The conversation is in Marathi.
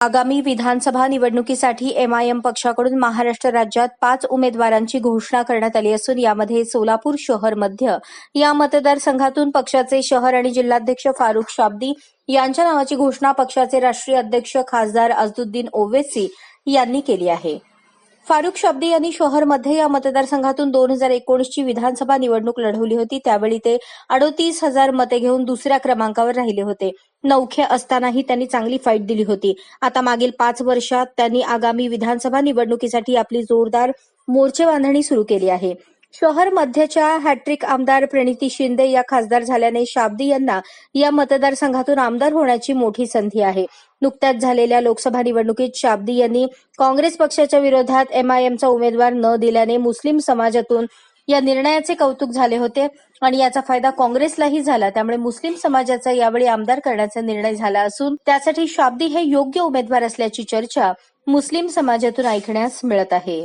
आगामी विधानसभा निवडणुकीसाठी एमआयएम पक्षाकडून महाराष्ट्र राज्यात पाच उमेदवारांची घोषणा करण्यात आली असून यामध्ये सोलापूर शहर मध्य या मतदारसंघातून पक्षाचे शहर आणि जिल्हाध्यक्ष फारुख शाब्दी यांच्या नावाची घोषणा पक्षाचे राष्ट्रीय अध्यक्ष खासदार अजदुद्दीन ओवेसी यांनी केली आहे. फारुख शाब्दी यांनी शहरमध्ये या मतदारसंघातून दोन हजार एकोणीसची विधानसभा निवडणूक लढवली होती. त्यावेळी ते अडोतीस हजार मते घेऊन दुसऱ्या क्रमांकावर राहिले होते. नौखे असतानाही त्यांनी चांगली फाईट दिली होती. आता मागील पाच वर्षात त्यांनी आगामी विधानसभा निवडणुकीसाठी आपली जोरदार मोर्चे बांधणी सुरू केली आहे. शहर मध्यच्या हॅट्रिक आमदार प्रणिती शिंदे या खासदार झाल्याने शाब्दी यांना या मतदारसंघातून आमदार होण्याची मोठी संधी आहे. नुकत्याच झालेल्या लोकसभा निवडणुकीत शाब्दी यांनी काँग्रेस पक्षाच्या विरोधात एमआयएमचा उमेदवार न दिल्याने मुस्लिम समाजातून या निर्णयाचे कौतुक झाले होते आणि याचा फायदा काँग्रेसलाही झाला. त्यामुळे मुस्लिम समाजाचा यावेळी आमदार करण्याचा निर्णय झाला असून त्यासाठी शाब्दी हे योग्य उमेदवार असल्याची चर्चा मुस्लिम समाजातून ऐकण्यास मिळत आहे.